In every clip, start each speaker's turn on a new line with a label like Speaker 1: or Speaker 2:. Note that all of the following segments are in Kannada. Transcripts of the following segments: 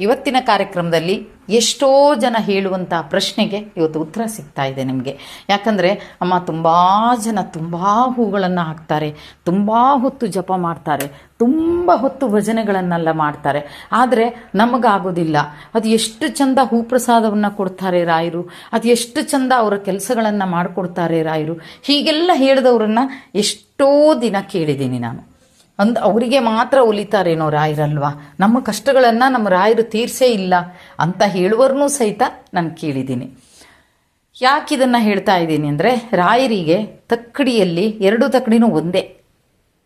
Speaker 1: ಇವತ್ತಿನ ಕಾರ್ಯಕ್ರಮದಲ್ಲಿ ಎಷ್ಟೋ ಜನ ಹೇಳುವಂಥ ಪ್ರಶ್ನೆಗೆ ಇವತ್ತು ಉತ್ತರ ಸಿಗ್ತಾ ಇದೆ ನಿಮಗೆ. ಯಾಕಂದರೆ ಅಮ್ಮ ತುಂಬ ಜನ ತುಂಬ ಹೂಗಳನ್ನು ಹಾಕ್ತಾರೆ, ತುಂಬ ಹೊತ್ತು ಜಪ ಮಾಡ್ತಾರೆ, ತುಂಬ ಹೊತ್ತು ಭಜನೆಗಳನ್ನೆಲ್ಲ ಮಾಡ್ತಾರೆ. ಆದರೆ ನಮಗಾಗೋದಿಲ್ಲ. ಅದು ಎಷ್ಟು ಚಂದ ಹೂ ಪ್ರಸಾದವನ್ನು ಕೊಡ್ತಾರೆ ರಾಯರು, ಅದು ಎಷ್ಟು ಚಂದ ಅವರ ಕೆಲಸಗಳನ್ನು ಮಾಡಿಕೊಡ್ತಾರೆ ರಾಯರು. ಹೀಗೆಲ್ಲ ಹೇಳಿದವರನ್ನ ಎಷ್ಟೋ ದಿನ ಕೇಳಿದ್ದೀನಿ ನಾನು. ಅಂದ್ ಅವರಿಗೆ ಮಾತ್ರ ಒಲಿತಾರೇನೋ ರಾಯರಲ್ವಾ? ನಮ್ಮ ಕಷ್ಟಗಳನ್ನು ನಮ್ಮ ರಾಯರು ತೀರ್ಸೇ ಇಲ್ಲ ಅಂತ ಹೇಳುವರ್ನೂ ಸಹಿತ ನಾನು ಕೇಳಿದ್ದೀನಿ. ಯಾಕೆ ಇದನ್ನು ಹೇಳ್ತಾ ಇದ್ದೀನಿ ಅಂದರೆ ರಾಯರಿಗೆ ತಕ್ಕಡಿಯಲ್ಲಿ ಎರಡು ತಕ್ಕಡಿನೂ ಒಂದೇ.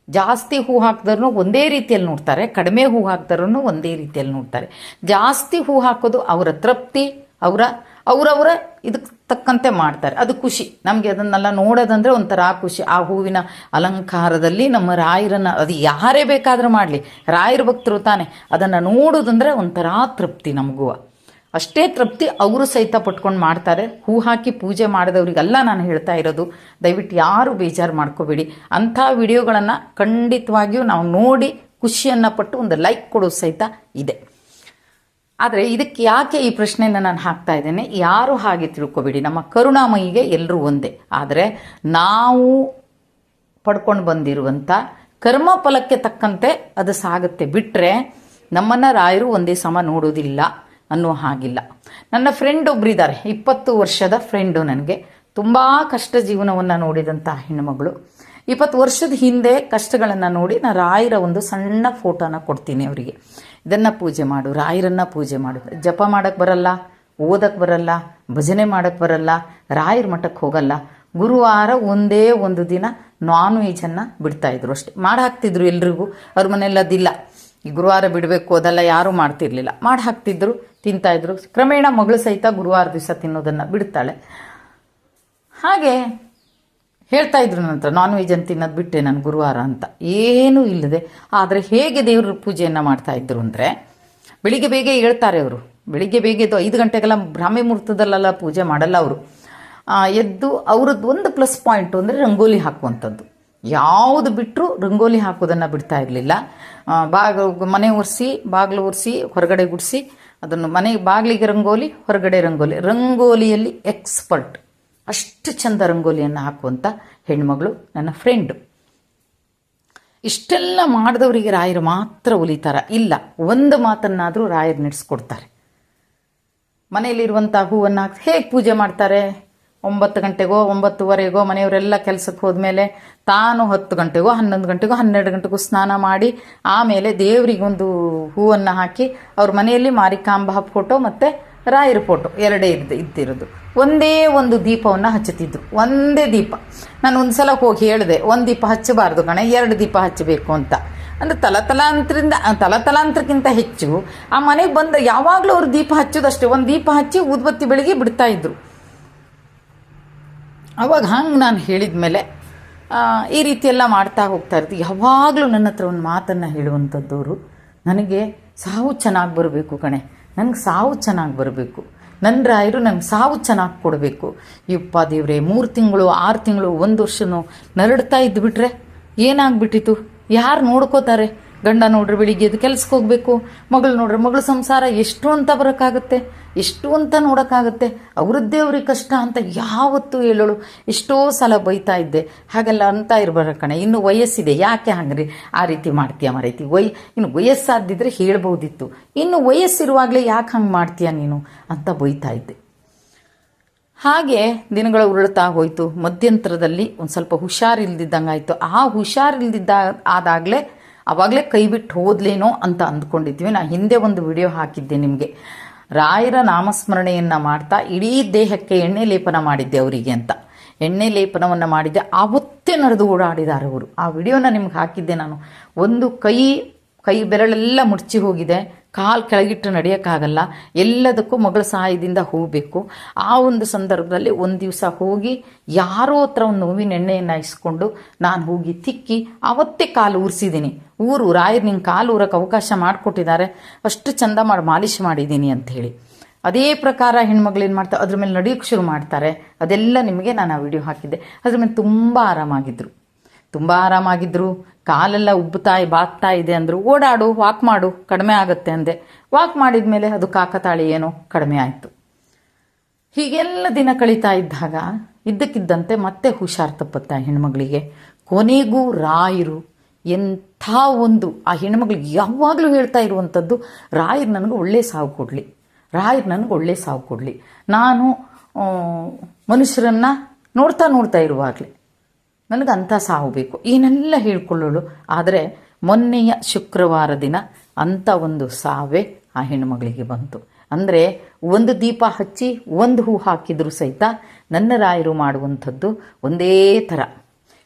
Speaker 1: ಜಾಸ್ತಿ ಹೂ ಹಾಕಿದ್ರೂ ಒಂದೇ ರೀತಿಯಲ್ಲಿ ನೋಡ್ತಾರೆ, ಕಡಿಮೆ ಹೂ ಹಾಕಿದ್ರೂ ಒಂದೇ ರೀತಿಯಲ್ಲಿ ನೋಡ್ತಾರೆ. ಜಾಸ್ತಿ ಹೂ ಹಾಕೋದು ಅವರ ತೃಪ್ತಿ ಅವರ ಅವರವರ ಇದಕ್ಕೆ ತಕ್ಕಂತೆ ಮಾಡ್ತಾರೆ. ಅದು ಖುಷಿ. ನಮಗೆ ಅದನ್ನೆಲ್ಲ ನೋಡೋದಂದರೆ ಒಂಥರ ಖುಷಿ. ಆ ಹೂವಿನ ಅಲಂಕಾರದಲ್ಲಿ ನಮ್ಮ ರಾಯರನ್ನು, ಅದು ಯಾರೇ ಬೇಕಾದರೂ ಮಾಡಲಿ. ರಾಯರ ಭಕ್ತರು ತಾನೆ. ಅದನ್ನು ನೋಡೋದಂದರೆ ಒಂಥರ ತೃಪ್ತಿ ನಮಗೂ ಅಷ್ಟೇ ತೃಪ್ತಿ ಅವರು ಸಹಿತ ಪಟ್ಕೊಂಡು ಮಾಡ್ತಾರೆ. ಹೂ ಹಾಕಿ ಪೂಜೆ ಮಾಡಿದವರಿಗೆಲ್ಲ ನಾನು ಹೇಳ್ತಾ ಇರೋದು, ದಯವಿಟ್ಟು ಯಾರು ಬೇಜಾರು ಮಾಡ್ಕೋಬೇಡಿ. ಅಂಥ ವಿಡಿಯೋಗಳನ್ನು ಖಂಡಿತವಾಗಿಯೂ ನಾವು ನೋಡಿ ಖುಷಿಯನ್ನು ಪಟ್ಟು ಒಂದು ಲೈಕ್ ಕೊಡೋದು ಸಹಿತ ಇದೆ. ಆದರೆ ಇದಕ್ಕೆ ಯಾಕೆ ಈ ಪ್ರಶ್ನೆಯನ್ನು ನಾನು ಹಾಕ್ತಾ ಇದ್ದೇನೆ? ಯಾರು ಹಾಗೆ ತಿಳ್ಕೊಬೇಡಿ. ನಮ್ಮ ಕರುಣಾಮಯಿಗೆ ಎಲ್ಲರೂ ಒಂದೇ. ಆದರೆ ನಾವು ಪಡ್ಕೊಂಡು ಬಂದಿರುವಂಥ ಕರ್ಮ ಫಲಕ್ಕೆ ತಕ್ಕಂತೆ ಅದು ಸಾಗುತ್ತೆ. ಬಿಟ್ಟರೆ ನಮ್ಮನ್ನು ರಾಯರು ಒಂದೇ ಸಮ ನೋಡೋದಿಲ್ಲ ಅನ್ನೋ ಹಾಗಿಲ್ಲ. ನನ್ನ ಫ್ರೆಂಡ್ ಒಬ್ಬರಿದ್ದಾರೆ ಇಪ್ಪತ್ತು ವರ್ಷದ ಫ್ರೆಂಡು ನನಗೆ. ತುಂಬ ಕಷ್ಟ ಜೀವನವನ್ನು ನೋಡಿದಂಥ ಹೆಣ್ಣುಮಗಳು. ಇಪ್ಪತ್ತು ವರ್ಷದ ಹಿಂದೆ ಕಷ್ಟಗಳನ್ನು ನೋಡಿ ನಾನು ರಾಯರ ಒಂದು ಸಣ್ಣ ಫೋಟೋನ ಕೊಡ್ತೀನಿ ಅವರಿಗೆ. ಇದನ್ನು ಪೂಜೆ ಮಾಡು, ರಾಯರನ್ನ ಪೂಜೆ ಮಾಡು. ಜಪ ಮಾಡೋಕ್ಕೆ ಬರಲ್ಲ ಓದಕ್ಕೆ ಬರಲ್ಲ, ಭಜನೆ ಮಾಡೋಕ್ಕೆ ಬರಲ್ಲ, ರಾಯರ ಮಠಕ್ಕೆ ಹೋಗಲ್ಲ. ಗುರುವಾರ ಒಂದೇ ಒಂದು ದಿನ ನಾನ್ ವೆಜನ್ನು ಬಿಡ್ತಾಯಿದ್ರು ಅಷ್ಟೇ. ಮಾಡಿ ಹಾಕ್ತಿದ್ರು ಎಲ್ರಿಗೂ, ಅವ್ರ ಮನೆಯಲ್ಲಿ ಅದಿಲ್ಲ. ಈ ಗುರುವಾರ ಬಿಡಬೇಕು, ಅದೆಲ್ಲ ಯಾರೂ ಮಾಡ್ತಿರ್ಲಿಲ್ಲ. ಮಾಡಿ ಹಾಕ್ತಿದ್ರು ತಿಂತಾಯಿದ್ರು ಕ್ರಮೇಣ ಮಗಳು ಸಹಿತ ಗುರುವಾರ ದಿವಸ ತಿನ್ನೋದನ್ನು ಬಿಡ್ತಾಳೆ. ಹಾಗೆ ಹೇಳ್ತಾ ಇದ್ರು ನಂತರ ನಾನ್ ವೆಜ್ ಅಂತ ತಿನ್ನೋದು ಬಿಟ್ಟೆ ನಾನು ಗುರುವಾರ ಅಂತ. ಏನೂ ಇಲ್ಲದೆ, ಆದರೆ ಹೇಗೆ ದೇವ್ರ ಪೂಜೆಯನ್ನು ಮಾಡ್ತಾ ಇದ್ರು ಅಂದರೆ, ಬೆಳಿಗ್ಗೆ ಬೇಗ ಹೇಳ್ತಾರೆ ಅವರು. ಬೆಳಿಗ್ಗೆ ಬೇಗ ಎದ್ದು ಐದು ಗಂಟೆಗೆಲ್ಲ ಬ್ರಾಹ್ಮಿ ಮುಹೂರ್ತದಲ್ಲೆಲ್ಲ ಪೂಜೆ ಮಾಡಲ್ಲ ಅವರು. ಎದ್ದು ಅವ್ರದ್ದು ಒಂದು ಪ್ಲಸ್ ಪಾಯಿಂಟು ಅಂದರೆ ರಂಗೋಲಿ ಹಾಕುವಂಥದ್ದು. ಯಾವುದು ಬಿಟ್ಟರು ರಂಗೋಲಿ ಹಾಕೋದನ್ನು ಬಿಡ್ತಾ ಇರಲಿಲ್ಲ. ಬಾಗ ಮನೆ ಒರೆಸಿ, ಬಾಗಿಲು ಒರೆಸಿ, ಹೊರಗಡೆ ಗುಡಿಸಿ, ಅದನ್ನು ಮನೆ, ಬಾಗಿಲಿಗೆ ರಂಗೋಲಿ, ಹೊರಗಡೆ ರಂಗೋಲಿ. ರಂಗೋಲಿಯಲ್ಲಿ ಎಕ್ಸ್ಪರ್ಟ್ ಅಷ್ಟು ಚಂದ ರಂಗೋಲಿಯನ್ನು ಹಾಕುವಂಥ ಹೆಣ್ಮಗಳು ನನ್ನ ಫ್ರೆಂಡು ಇಷ್ಟೆಲ್ಲ ಮಾಡಿದವರಿಗೆ ರಾಯರು ಮಾತ್ರ ಒಲಿತಾರ. ಇಲ್ಲ, ಒಂದು ಮಾತನ್ನಾದರೂ ರಾಯರು ನಡೆಸ್ಕೊಡ್ತಾರೆ. ಮನೆಯಲ್ಲಿರುವಂಥ ಹೂವನ್ನು ಹಾಕಿ ಹೇಗೆ ಪೂಜೆ ಮಾಡ್ತಾರೆ? ಒಂಬತ್ತು ಗಂಟೆಗೋ, ಒಂಬತ್ತುವರೆಗೋ ಮನೆಯವರೆಲ್ಲ ಕೆಲಸಕ್ಕೆ ಹೋದ್ಮೇಲೆ ತಾನು ಹತ್ತು ಗಂಟೆಗೋ, ಹನ್ನೊಂದು ಗಂಟೆಗೋ, ಹನ್ನೆರಡು ಗಂಟೆಗೂ ಸ್ನಾನ ಮಾಡಿ ಆಮೇಲೆ ದೇವರಿಗೊಂದು ಹೂವನ್ನು ಹಾಕಿ ಅವ್ರ ಮನೆಯಲ್ಲಿ ಮಾರಿಕಾಂಬ ಫೋಟೋ ಮತ್ತು ರಾಯರ ಫೋಟೋ ಎರಡೇ ಇದ್ದು, ಇದ್ದಿರೋದು. ಒಂದೇ ಒಂದು ದೀಪವನ್ನು ಹಚ್ಚುತ್ತಿದ್ರು. ಒಂದೇ ದೀಪ. ನಾನು ಒಂದು ಸಲ ಹೋಗಿ ಹೇಳಿದೆ, ಒಂದು ದೀಪ ಹಚ್ಚಬಾರ್ದು ಕಣೆ, ಎರಡು ದೀಪ ಹಚ್ಚಬೇಕು ಅಂತ. ಅಂದರೆ ತಲತಲಾಂತರಿಂದ ತಲತಲಾಂತರಕ್ಕಿಂತ ಹೆಚ್ಚು ಆ ಮನೆಗೆ ಬಂದ ಯಾವಾಗಲೂ ಅವರು ದೀಪ ಹಚ್ಚೋದಷ್ಟೇ. ಒಂದು ದೀಪ ಹಚ್ಚಿ ಉದ್ಬತ್ತಿ ಬೆಳಗ್ಗೆ ಬಿಡ್ತಾ ಇದ್ರು. ಅವಾಗ ಹಂಗೆ ನಾನು ಹೇಳಿದ ಮೇಲೆ ಈ ರೀತಿ ಎಲ್ಲ ಮಾಡ್ತಾ ಹೋಗ್ತಾ ಇರ್ತೀವಿ ಯಾವಾಗಲೂ ನನ್ನ ಹತ್ರ ಒಂದು ಮಾತನ್ನು ಹೇಳುವಂಥದ್ದವರು ನನಗೆ ಸಾವು ಚೆನ್ನಾಗಿ ಬರಬೇಕು ಕಣೆ. ನನಗೆ ಸಾವು ಚೆನ್ನಾಗಿ ಬರಬೇಕು. ನನ್ನ ರಾಯರು ನಂಗೆ ಸಾವು ಚೆನ್ನಾಗಿ ಕೊಡಬೇಕು. ಯಪ್ಪ ದೇವ್ರೆ, ಮೂರು ತಿಂಗಳು, ಆರು ತಿಂಗಳು, ಒಂದು ವರ್ಷನೂ ನರಡ್ತಾ ಇದ್ದುಬಿಟ್ರೆ ಏನಾಗ್ಬಿಟ್ಟಿತ್ತು ಯಾರು ನೋಡ್ಕೋತಾರೆ? ಗಂಡ ನೋಡ್ರಿ ಬೆಳಿಗ್ಗೆ ಎದ್ದು ಕೆಲ್ಸಕ್ಕೆ ಹೋಗಬೇಕು, ಮಗಳು ನೋಡ್ರಿ ಮಗಳು ಸಂಸಾರ ಎಷ್ಟು ಅಂತ ಬರೋಕ್ಕಾಗುತ್ತೆ, ಎಷ್ಟು ಅಂತ ನೋಡೋಕ್ಕಾಗುತ್ತೆ, ಅವ್ರದ್ದೇ ಅವ್ರಿಗೆ ಕಷ್ಟ ಅಂತ ಯಾವತ್ತೂ ಹೇಳೋಳು. ಎಷ್ಟೋ ಸಲ ಬೈತಾ ಇದ್ದೆ, ಹಾಗೆಲ್ಲ ಅಂತ ಇರ್ಬಾರ ಕಣೆ. ಇನ್ನು ವಯಸ್ಸಿದೆ, ಯಾಕೆ ಹಂಗ್ರಿ? ಆ ರೀತಿ ಮಾಡ್ತೀಯ ಮರೈತಿ ವಯ್, ಇನ್ನು ವಯಸ್ಸಾದಿದ್ರೆ ಹೇಳ್ಬೋದಿತ್ತು. ಇನ್ನು ವಯಸ್ಸಿರುವಾಗಲೇ ಯಾಕೆ ಹಂಗೆ ಮಾಡ್ತೀಯ ನೀನು ಅಂತ ಬೈತಾ ಇದ್ದೆ. ಹಾಗೆ ದಿನಗಳು ಉರುಳ್ತಾ ಹೋಯಿತು. ಮಧ್ಯಂತರದಲ್ಲಿ ಒಂದು ಸ್ವಲ್ಪ ಹುಷಾರಿಲ್ದಿದ್ದಂಗೆ ಆಯಿತು ಆ ಹುಷಾರಿಲ್ದಿದ್ದ, ಆದಾಗಲೇ ಆವಾಗಲೇ ಕೈ ಬಿಟ್ಟು ಹೋದ್ಲೇನೋ ಅಂತ ಅಂದ್ಕೊಂಡಿದ್ವಿ. ನಾನು ಹಿಂದೆ ಒಂದು ವಿಡಿಯೋ ಹಾಕಿದ್ದೆ ನಿಮಗೆ. ರಾಯರ ನಾಮಸ್ಮರಣೆಯನ್ನು ಮಾಡ್ತಾ ಇಡೀ ದೇಹಕ್ಕೆ ಎಣ್ಣೆ ಲೇಪನ ಮಾಡಿದ್ದೆ ಅವರಿಗೆ ಅಂತ. ಎಣ್ಣೆ ಲೇಪನವನ್ನು ಮಾಡಿದ್ದೆ. ಆವತ್ತೇ ನಡೆದು ಓಡಾಡಿದ್ದಾರೆ ಅವರು. ಆ ವಿಡಿಯೋನ ನಿಮ್ಗೆ ಹಾಕಿದ್ದೆ ನಾನು. ಒಂದು ಕೈ ಕೈ ಬೆರಳೆಲ್ಲ ಮುಡ್ಚಿ ಹೋಗಿದೆ. ಕಾಲು ಕೆಳಗಿಟ್ಟು ನಡೆಯೋಕ್ಕಾಗಲ್ಲ. ಎಲ್ಲದಕ್ಕೂ ಮಗಳ ಸಹಾಯದಿಂದ ಹೋಗಬೇಕು. ಆ ಒಂದು ಸಂದರ್ಭದಲ್ಲಿ ಒಂದು ದಿವಸ ಹೋಗಿ ಯಾರೋ ಹತ್ರ ಒಂದು ನೋವಿನ ಎಣ್ಣೆಯನ್ನು ಇಸ್ಕೊಂಡು ನಾನು ಹೋಗಿ ತಿಕ್ಕಿ ಅವತ್ತೇ ಕಾಲು ಊರಿಸಿದ್ದೀನಿ ಊರು ರಾಯರು ನಿಂಗೆ ಕಾಲು ಊರಕ್ಕೆ ಅವಕಾಶ ಮಾಡಿಕೊಟ್ಟಿದ್ದಾರೆ. ಅಷ್ಟು ಚಂದ ಮಾಡಿ, ಮಾಲಿಶ್ ಮಾಡಿದ್ದೀನಿ ಅಂತ ಹೇಳಿ. ಅದೇ ಪ್ರಕಾರ ಹೆಣ್ಮಗಳು ಏನು ಮಾಡ್ತಾರೆ ಅದ್ರ ಮೇಲೆ ನಡೆಯೋಕ್ಕೆ ಶುರು ಮಾಡ್ತಾರೆ. ಅದೆಲ್ಲ ನಿಮಗೆ ನಾನು ಆ ವಿಡಿಯೋ ಹಾಕಿದ್ದೆ. ಅದ್ರ ಮೇಲೆ ತುಂಬ ಆರಾಮಾಗಿದ್ದರು ತುಂಬ ಆರಾಮಾಗಿದ್ದರು ಕಾಲೆಲ್ಲ ಉಬ್ಬುತ್ತಾ ಬಾಗ್ತಾ ಇದೆ ಅಂದರು. ಓಡಾಡು ವಾಕ್ ಮಾಡು, ಕಡಿಮೆ ಆಗುತ್ತೆ ಅಂದೆ. ವಾಕ್ ಮಾಡಿದ ಮೇಲೆ ಅದು ಕಾಕತಾಳಿ ಏನೋ ಕಡಿಮೆ ಆಯಿತು. ಹೀಗೆಲ್ಲ ದಿನ ಕಳೀತಾ ಇದ್ದಾಗ ಇದ್ದಕ್ಕಿದ್ದಂತೆ ಮತ್ತೆ ಹುಷಾರು ತಪ್ಪುತ್ತೆ ಹೆಣ್ಮಗಳಿಗೆ. ಕೊನೆಗೂ ರಾಯರು ಎಂಥ ಒಂದು, ಆ ಹೆಣ್ಮಗಳಿಗೆ ಯಾವಾಗಲೂ ಹೇಳ್ತಾ ಇರುವಂಥದ್ದು, ರಾಯರು ನನಗೆ ಒಳ್ಳೆ ಸಾವು ಕೊಡಲಿ. ರಾಯರು ನನಗೆ ಒಳ್ಳೆ ಸಾವು ಕೊಡಲಿ. ನಾನು ಮನುಷ್ಯರನ್ನ ನೋಡ್ತಾ ನೋಡ್ತಾ ಇರುವಾಗಲೇ. ನನಗೆ ಅಂಥ ಸಾವು ಬೇಕು. ಏನೆಲ್ಲ ಹೇಳ್ಕೊಳ್ಳೋಳು? ಆದರೆ ಮೊನ್ನೆಯ ಶುಕ್ರವಾರ ದಿನ ಅಂಥ ಒಂದು ಸಾವೇ ಆ ಹೆಣ್ಣುಮಗಳಿಗೆ ಬಂತು. ಅಂದರೆ ಒಂದು ದೀಪ ಹಚ್ಚಿ ಒಂದು ಹೂ ಹಾಕಿದ್ರು ಸಹಿತ ನನ್ನ ರಾಯರು ಮಾಡುವಂಥದ್ದು ಒಂದೇ ಥರ.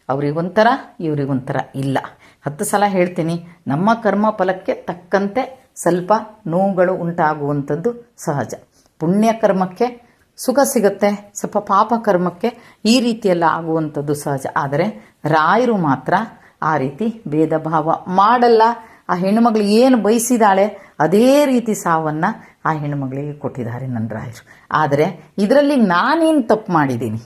Speaker 1: ಅವರಿಗೊಂಥರ ಇವರಿಗೊಂಥರ ಇಲ್ಲ. ಹತ್ತು ಸಲ ಹೇಳ್ತೀನಿ, ನಮ್ಮ ಕರ್ಮ ಫಲಕ್ಕೆ ತಕ್ಕಂತೆ ಸ್ವಲ್ಪ ನೋವುಗಳು ಉಂಟಾಗುವಂಥದ್ದು ಸಹಜ. ಪುಣ್ಯ ಕರ್ಮಕ್ಕೆ ಸುಖ ಸಿಗುತ್ತೆ. ಸ್ವಲ್ಪ ಪಾಪ ಕರ್ಮಕ್ಕೆ ಈ ರೀತಿಯೆಲ್ಲ ಆಗುವಂಥದ್ದು ಸಹಜ. ಆದರೆ ರಾಯರು ಮಾತ್ರ ಆ ರೀತಿ ಭೇದ ಭಾವ ಮಾಡಲ್ಲ. ಆ ಹೆಣ್ಣುಮಗಳು ಏನು ಬಯಸಿದಾಳೆ ಅದೇ ರೀತಿ ಸಾವನ್ನು ಆ ಹೆಣ್ಣುಮಗಳಿಗೆ ಕೊಟ್ಟಿದ್ದಾರೆ ನನ್ನ ರಾಯರು. ಆದರೆ ಇದರಲ್ಲಿ ನಾನೇನು ತಪ್ಪು ಮಾಡಿದ್ದೀನಿ?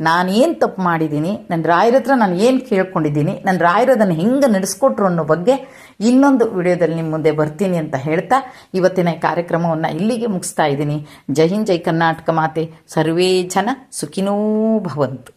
Speaker 1: ನಾನೇನು ತಪ್ಪು ಮಾಡಿದ್ದೀನಿ ನನ್ನ ರಾಯರ ಹತ್ರ ನಾನು ಏನು ಕೇಳ್ಕೊಂಡಿದ್ದೀನಿ ನನ್ನ ರಾಯರು ಅದನ್ನು ಹೆಂಗೆ ನಡೆಸ್ಕೊಟ್ರು ಅನ್ನೋ ಬಗ್ಗೆ ಇನ್ನೊಂದು ವಿಡಿಯೋದಲ್ಲಿ ನಿಮ್ಮ ಮುಂದೆ ಬರ್ತೀನಿ ಅಂತ ಹೇಳ್ತಾ ಇವತ್ತಿನ ಕಾರ್ಯಕ್ರಮವನ್ನು ಇಲ್ಲಿಗೆ ಮುಗಿಸ್ತಾ ಇದ್ದೀನಿ. ಜೈ ಹಿಂದ್, ಜೈ ಕರ್ನಾಟಕ ಮಾತೆ. ಸರ್ವೇ ಜನ ಸುಖಿನೋ ಭವಂತು.